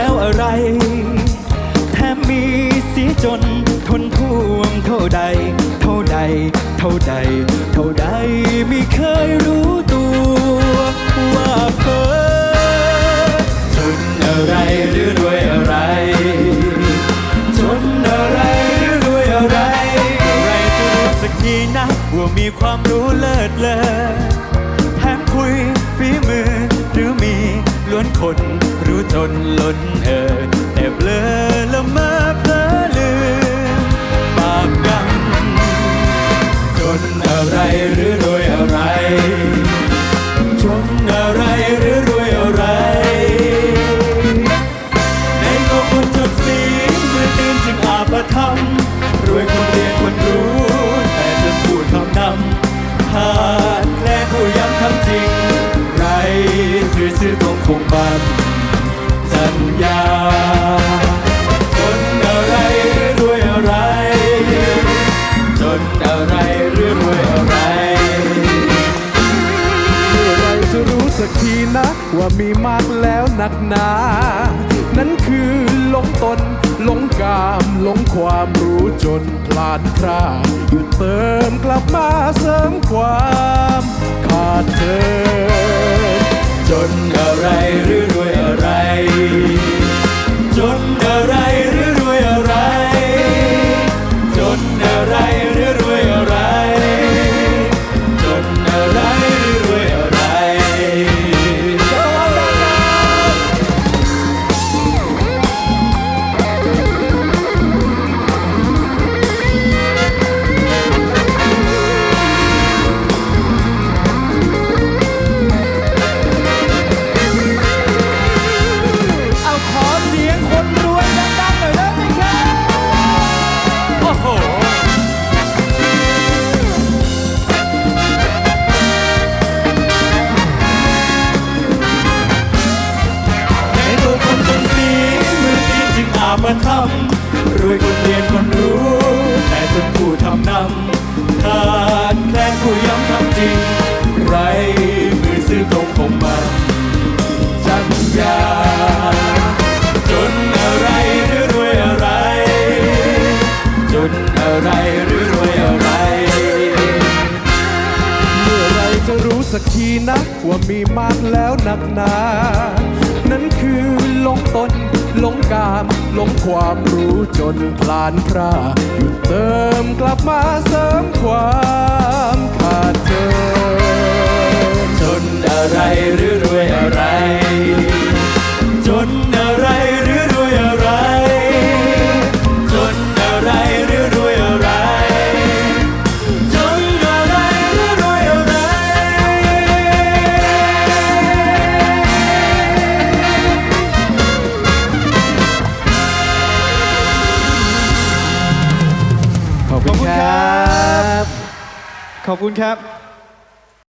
แล้วอะไร แถมมีเสียจนทนท่วงเท่าใด เท่าใด เท่าใด เท่าใดไม่เคยรู้ตัว ว่าเฟ้อจนอะไรหรือรวยอะไรจนอะไรหรือรวยอะไรอะไรจะรู้สักทีนะว่ามีความรู้เลิศเล นล้นเอ่ยแต่เบลอละเมอเพลอลืมปากกังจนอะไรหรือรวยอะไรจนอะไรหรือรวยอะไรในโลกคนจดสีเมื่อตื่นจึงอาปธรรมรวยคนเรียนคนรู้ แต่จะพูดคำนำขาดแคลนผู้ย้ำคำจริง ไรคือชื่อตรงคงบัน สักทีนะ ว่ามีมากแล้วหนักหนา นั่นคือหลงตนหลงกามหลงความรู้จนพลานพราหยุดเติมกลับมาเสริมความขาดเธอ จนอะไรหรือรวยอะไร จนอะไรหรือรวยอะไร จนอะไร มาทำรวยคนเรียนคนรู้ แต่จนผู้ทำนำขาดแคลนผู้ย้ำคำจริง ไรมือซื้อตรงคงมาสัญญาจนอะไรหรือรวยอะไร จนอะไรหรือรวยอะไร เมื่อไรจะรู้สักทีนะว่ามีมากแล้วหนักหนา นั่นคือหลงตนหลงกามหลงความรู้จนพลานพราหยุดเติมกลับมาเสริมความขาดเธอ ขอบคุณครับ